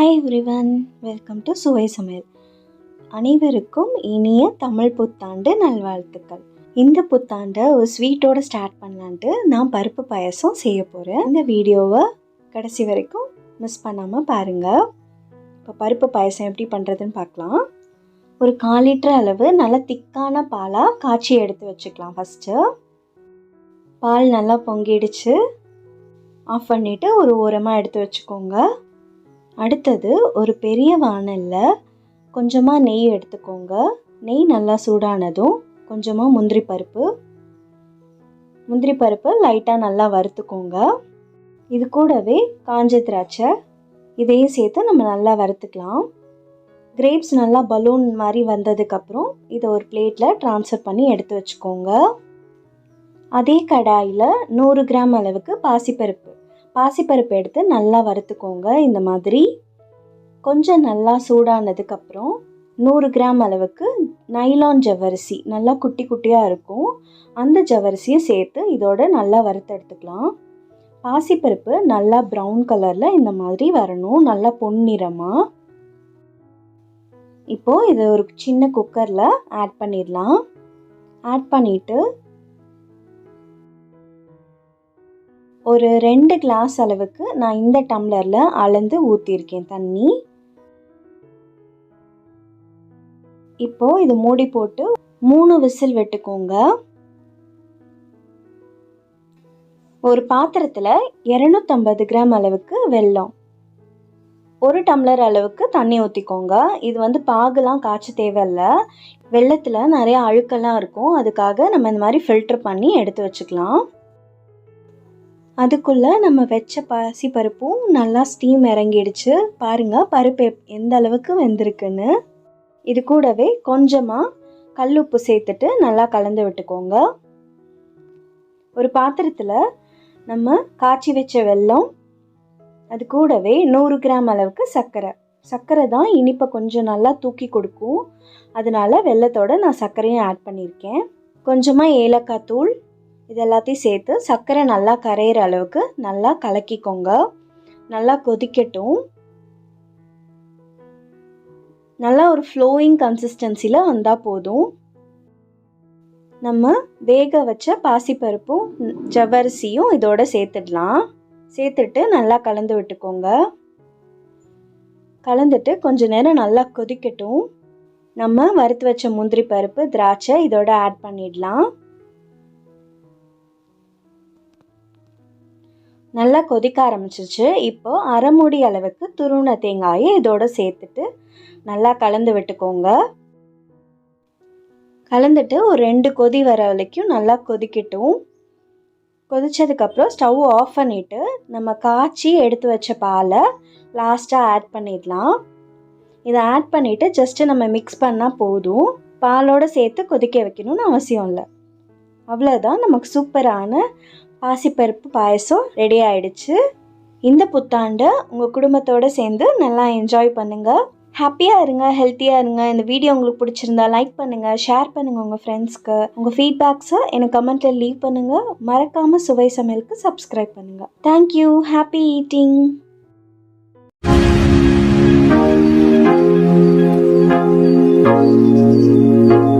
Hi everyone welcome to சுவை சமையல் அனைவருக்கும் இனிய தமிழ் புத்தாண்டு நல்வாழ்த்துக்கள். இந்த புத்தாண்டை ஒரு ஸ்வீட்டோட ஸ்டார்ட் பண்ணலான்ட்டு நான் பருப்பு பாயசம் செய்ய போகிறேன் இந்த வீடியோவை கடைசி வரைக்கும் மிஸ் பண்ணாமல் பாருங்கள் இப்போ பருப்பு பாயசம் எப்படி பண்ணுறதுன்னு பார்க்கலாம். ஒரு கால் லிட்டர் அளவு நல்ல திக்கான பாலாக காய்ச்சி எடுத்து வச்சுக்கலாம் ஃபஸ்ட்டு பால் நல்லா பொங்கிடுச்சு. ஆஃப் பண்ணிவிட்டு ஒரு ஓரமாக எடுத்து வச்சுக்கோங்க. அடுத்தது ஒரு பெரிய வானலில் கொஞ்சமாக நெய் எடுத்துக்கோங்க. நெய் நல்லா சூடானதும் கொஞ்சமாக முந்திரி பருப்பு. முந்திரி பருப்பு லைட்டாக நல்லா வறுத்துக்கோங்க. இது கூடவே காஞ்ச திராட்சை இதையும் சேர்த்து நம்ம நல்லா வறுத்துக்கலாம். கிரேப்ஸ் நல்லா பலூன் மாதிரி வந்ததுக்கப்புறம் இதை ஒரு பிளேட்டில் ட்ரான்ஸ்ஃபர் பண்ணி எடுத்து வச்சுக்கோங்க. அதே கடாயில் நூறு கிராம் அளவுக்கு பாசிப்பருப்பு. பாசிப்பருப்பு எடுத்து நல்லா வறுத்துக்கோங்க. இந்த மாதிரி கொஞ்சம் நல்லா சூடானதுக்கப்புறம் நூறு கிராம் அளவுக்கு நைலான் ஜவ்வரிசி நல்லா குட்டி குட்டியாக இருக்கும். அந்த ஜவ்வரிசியை சேர்த்து இதோட நல்லா வறுத்து எடுத்துக்கலாம். பாசிப்பருப்பு நல்லா ப்ரௌன் கலரில் இந்த மாதிரி வரணும். நல்லா பொன்னிறமாக இப்போது இதை ஒரு சின்ன குக்கரில் ஆட் பண்ணிடலாம். ஆட் பண்ணிவிட்டு ஒரு ரெண்டு கிளாஸ் அளவுக்கு நான் இந்த டம்ளரில் அளந்து ஊற்றிருக்கேன் தண்ணி. இப்போது இது மூடி போட்டு மூணு விசில் வெட்டுக்கோங்க. ஒரு பாத்திரத்தில் இரநூத்தம்பது கிராம் அளவுக்கு வெல்லம். ஒரு டம்ளர் அளவுக்கு தண்ணி ஊற்றிக்கோங்க இது வந்து பாகுலாம் காய்ச்ச தேவையில்லை. வெள்ளத்தில் நிறைய அழுக்கெல்லாம் இருக்கும். அதுக்காக நம்ம இந்த மாதிரி ஃபில்டர் பண்ணி எடுத்து வச்சுக்கலாம். அதுக்குள்ளே நம்ம வச்ச பாசி பருப்பும் நல்லா ஸ்டீம் இறங்கிடுச்சு. பாருங்கள் பருப்பு எந்த அளவுக்கு வெந்திருக்குன்னு. இது கூடவே கொஞ்சமாக கல் உப்பு சேர்த்துட்டு நல்லா கலந்து விட்டுக்கோங்க. ஒரு பாத்திரத்தில் நம்ம காய்ச்சி வச்ச வெல்லம் அது கூடவே நூறு கிராம் அளவுக்கு சர்க்கரை. சர்க்கரை தான் இனிப்பை கொஞ்சம் நல்லா தூக்கி கொடுக்கும். அதனால வெள்ளத்தோட நான் சர்க்கரையும் ஆட் பண்ணியிருக்கேன். கொஞ்சமாக ஏலக்காய் தூள் இது எல்லாத்தையும் சேர்த்து சர்க்கரை நல்லா கரையிற அளவுக்கு நல்லா கலக்கிக்கோங்க. நல்லா கொதிக்கட்டும். நல்லா ஒரு ஃப்ளோயிங் கன்சிஸ்டன்சியில் வந்தால் போதும். நம்ம வேக வச்ச பாசிப்பருப்பும் ஜவ்வரிசியும் இதோட சேர்த்துடலாம். சேர்த்துட்டு நல்லா கலந்து விட்டுக்கோங்க. கலந்துட்டு கொஞ்ச நேரம் நல்லா கொதிக்கட்டும். நம்ம வறுத்து வச்ச முந்திரி பருப்பு திராட்சை இதோட ஆட் பண்ணிடலாம். நல்லா கொதிக்க ஆரம்பிச்சிருச்சு. இப்போ அரை மூடி அளவுக்கு துருண தேங்காயை இதோட சேர்த்துட்டு நல்லா கலந்து விட்டுக்கோங்க. கலந்துட்டு ஒரு ரெண்டு கொதி வர வரைக்கும் நல்லா கொதிக்கட்டும். கொதிச்சதுக்கப்புறம் ஸ்டவ் ஆஃப் பண்ணிவிட்டு நம்ம காய்ச்சி எடுத்து வச்ச பாலை லாஸ்ட்டாக ஆட் பண்ணிடலாம். இதை ஆட் பண்ணிவிட்டு ஜஸ்ட்டு நம்ம மிக்ஸ் பண்ணால் போதும். பாலோடு சேர்த்து கொதிக்க வைக்கணும்னு அவசியம் இல்லை. அவ்வளோதான் நமக்கு சூப்பரான பாசிப்பருப்பு பாயசம் ரெடி ஆயிடுச்சு. இந்த புத்தாண்டு உங்கள் குடும்பத்தோடு சேர்ந்து நல்லா என்ஜாய் பண்ணுங்கள் ஹாப்பியாக இருங்க ஹெல்த்தியாக இருங்க. இந்த வீடியோ உங்களுக்கு பிடிச்சிருந்தா லைக் பண்ணுங்கள் ஷேர் பண்ணுங்கள் உங்கள் ஃப்ரெண்ட்ஸ்க்கு உங்கள் ஃபீட்பேக்ஸை எனக்கு கமெண்ட்டில் லீவ் பண்ணுங்கள் மறக்காமல் சுவை சமையலுக்கு சப்ஸ்கிரைப் பண்ணுங்கள் thank you happy eating Thank you.